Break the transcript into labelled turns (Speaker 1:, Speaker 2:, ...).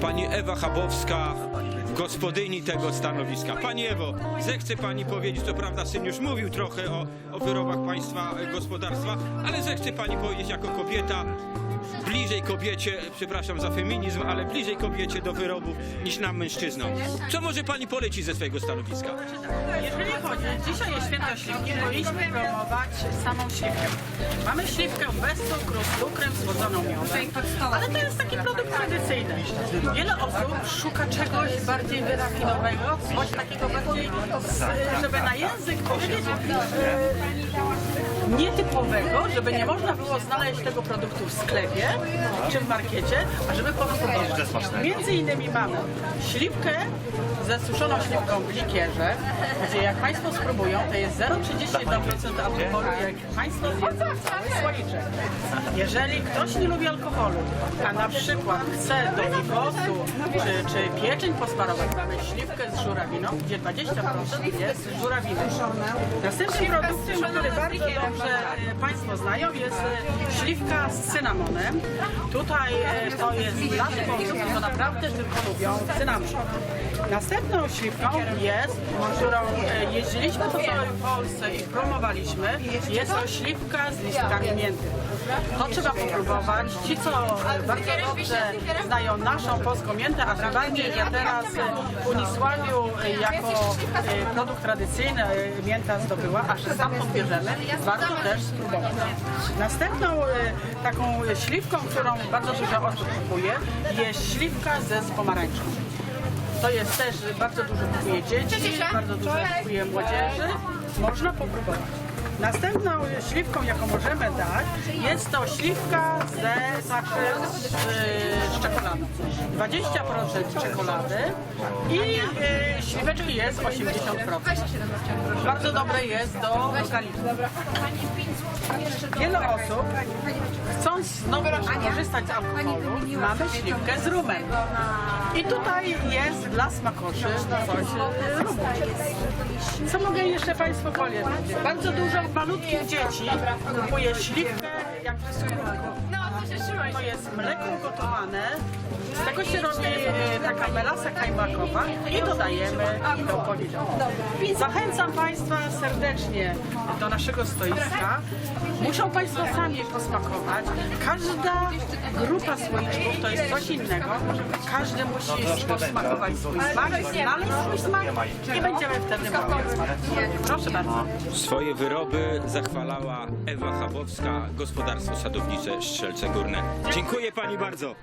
Speaker 1: Pani Ewa Chabowska, gospodyni tego stanowiska. Pani Ewo, zechce Pani powiedzieć, co prawda syn już mówił trochę o, o wyrobach Państwa e, gospodarstwa, ale zechce Pani powiedzieć jako kobieta, bliżej kobiecie, przepraszam za feminizm, ale bliżej kobiecie do wyrobów niż nam mężczyznom. Co może Pani polecić ze swojego stanowiska?
Speaker 2: Jeżeli chodzi, dzisiaj jest święto śliwki, powinniśmy promować samą śliwkę. Mamy śliwkę bez cukru, z cukrem, słodzoną miodem, ale to jest taki produkt tradycyjny. Wiele osób szuka czegoś bardziej wyrafinowego, coś takiego bardziej, żeby na język powiedzieć, e, nietypowego, żeby nie można było znaleźć tego produktu w sklepie czy w markecie, a żeby pospróbować. Między innymi mamy śliwkę ze suszoną śliwką w likierze, gdzie jak Państwo spróbują, to jest 0,32% alkoholu, jak Państwo zjedzą cały słoiczek. Jeżeli ktoś nie lubi alkoholu, a na przykład chce do bigosu czy, czy pieczeń posmarować, mamy śliwkę z żurawiną, gdzie 20% jest żurawiny. Następnym produktem, który bardzo dobrze e, Państwo znają, jest e, śliwka z cynamonem. Tutaj e, to jest dla tych osób, którzy naprawdę tylko lubią cynamon. Następną śliwką jest, którą jeździliśmy po całej Polsce i promowaliśmy, jest to śliwka z listkami mięty. To trzeba popróbować. Ci, co bardzo dobrze znają naszą polską miętę, a tym bardziej, że teraz w Unisławiu jako produkt tradycyjny mięta zdobyła, a że stamtąd bierzemy, warto też spróbować. Następną e, taką śliwką, którą bardzo dużo osób kupuje, jest śliwka ze z pomarańczą. To jest też bardzo dużo kupuje dzieci, bardzo dużo kupuje młodzieży. Można popróbować. Następną śliwką, jaką możemy dać, jest to śliwka ze, znaczy, z, z czekoladą. 20% czekolady i y, śliweczki jest 80%. Bardzo dobre jest do organizmu. Wiele osób, chcąc znowu korzystać z alkoholu, mamy śliwkę z rumem. I tutaj jest dla smakoszy coś e, rumu. Co mogę jeszcze Państwu powiedzieć? Bardzo dużo malutkich dzieci kupuje śliwkę jak w skórku. To jest mleko ugotowane, z tego się robi e, taka melasa kajmakowa i dodajemy do pomidorów. Zachęcam Państwa serdecznie do naszego stoiska. Muszą Państwo sami posmakować. Każda grupa słoiczków to jest coś innego. Każdy musi posmakować swój smak, znaleźć swój smak i będziemy wtedy mówić. Proszę bardzo.
Speaker 1: Swoje wyroby zachwalała Ewa Chabowska, gospodarstwo sadownicze Strzelce Górne. Dziękuję Pani bardzo.